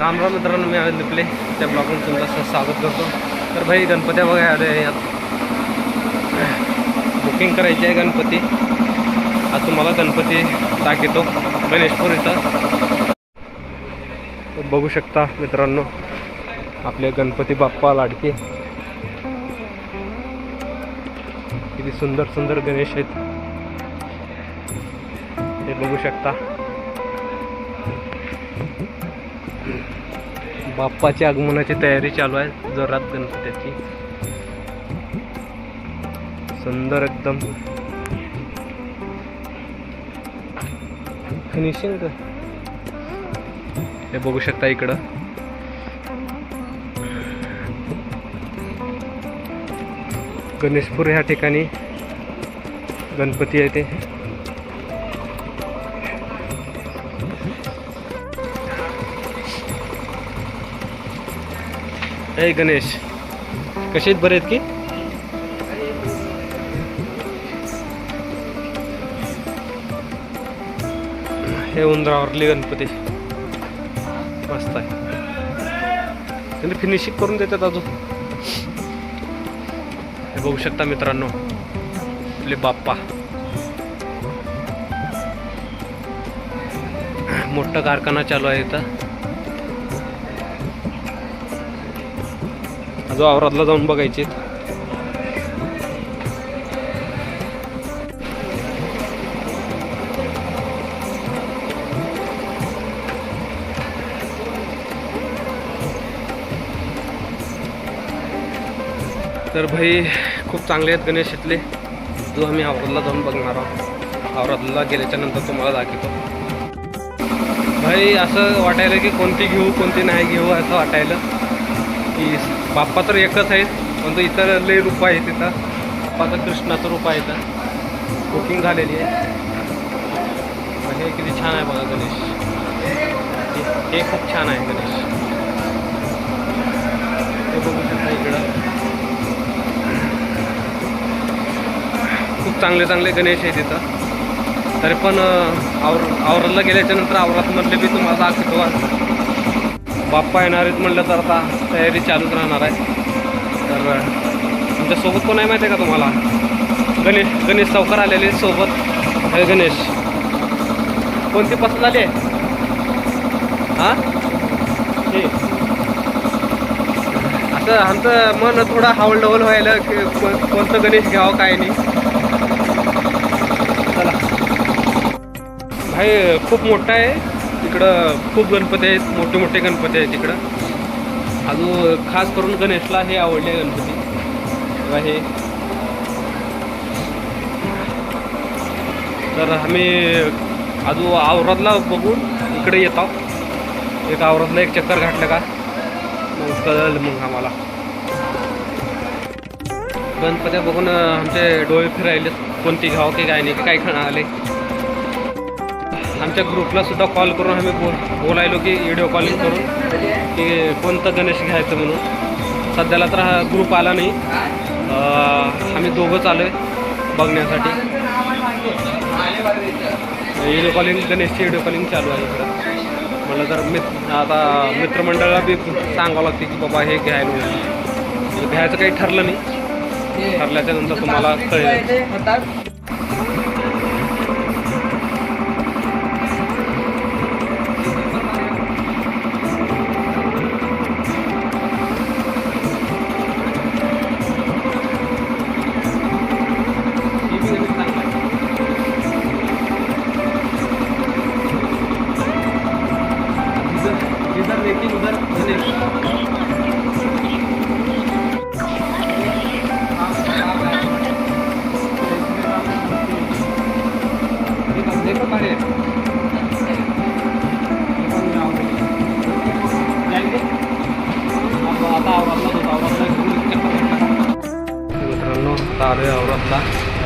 राम राम मित्रांनो मी आवेद लिपले त्या ब्लॉगमध्ये तुमचं स्वागत करतो. तर भाई गणपत्या बघा आले यात बुकिंग करायची आहे गणपती. आज तुम्हाला गणपती दाखवतो. गणेशपूर इथं. बघू शकता मित्रांनो आपले गणपती बाप्पा लाडके. किती सुंदर सुंदर गणेश आहेत. हे बघू शकता. बाप्पाची आगमनाची तयारी चालू आहे. जोरात गणपतीची. सुंदर एकदम. फिनिशिंग हे बघू शकता इकडं. गणेशपूर ह्या ठिकाणी गणपती आहे ते. हे गणेश कसे आहेत? बरे आहेत की? हे उंदरावरली गणपती. मस्त आहे. त्यांनी फिनिशिंग करून देतात अजून. हे बघू शकता मित्रांनो आपले बाप्पा. मोठा कारखाना चालू आहे इथं. अजून आवरातला जाऊन बघायचे. तर भाई खूप चांगले आहेत गणेश इथले. जो आम्ही आवरातला जाऊन बघणार आहोत. आवरातला गेल्याच्यानंतर तुम्हाला दाखवतो. भाई असं वाटायला की कोणती घेऊ कोणती नाही घेऊ असं वाटायला. की बाप्पा तर एकच आहेत पण तो इतर लय रूप आहे तिथं. बाप्पाचं कृष्णाचं रूप आहे इथं. बुकिंग झालेली आहे. हे किती छान आहे बघा गणेश. हे- हे खूप छान आहे गणेश. हे बघू शकता इकडं. खूप चांगले चांगले गणेश आहेत तिथं. तरी पण आवर आवराला गेल्याच्यानंतर आवरातमधले बी तुम्हाला दाखवतो. बाप्पा येणार आहेत म्हटलं तर आता तयारी चालूच राहणार आहे. तर अं, तुमच्यासोबत कोण आहे माहिती आहे का तुम्हाला? गणेश गणेश सावकार आलेले सोबत. हे गणेश कोणती पसंत आली आहे? हां? हे. असं आमचं मन थोडं हावल डवल व्हायला की कोणतं गणेश घ्यावं काय नाही. चला. भाई खूप मोठा आहे. तिकडं खूप गणपती आहेत मोठे मोठे गणपती आहेत तिकडं. अजून खास करून गणेशला हे आवडले गणपती. आहे हे. तर आम्ही अजून आवरातला बघून इकडे येत. आहोत एक आवरातला एक चक्कर घातलं का? मग कळलं मग आम्हाला. गणपत्या बघून आमचे डोळे फिरायले कोणती घ्यावं की काय नाही की काय खाणं आले आमच्या ग्रुपला सुद्धा कॉल करून आम्ही बोल बोलायलो की व्हिडिओ कॉलिंग करून की कोणतं गणेश घ्यायचं म्हणून. सध्याला तर हा ग्रुप आला नाही. आम्ही दोघंच आलो आहे बघण्यासाठी. व्हिडिओ कॉलिंग गणेशची व्हिडिओ कॉलिंग चालू आहे इकडं. मला जर मित्र आता मित्रमंडळाला बी सांगावं लागते की बाबा हे घ्यायला म्हणजे घ्यायचं काही ठरलं नाही. ठरल्याच्या नंतर तुम्हाला कळेल. मित्रांनो आता आलोय आवरातला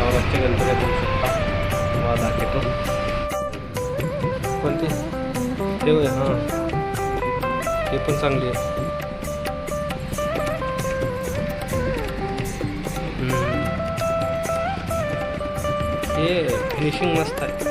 आवरातचे गणपती देऊ शकता. तुम्हाला दाखवतो. कोणते? ते होय, हां. ते पण चांगली आहे. हे फिनिशिंग मस्त आहे.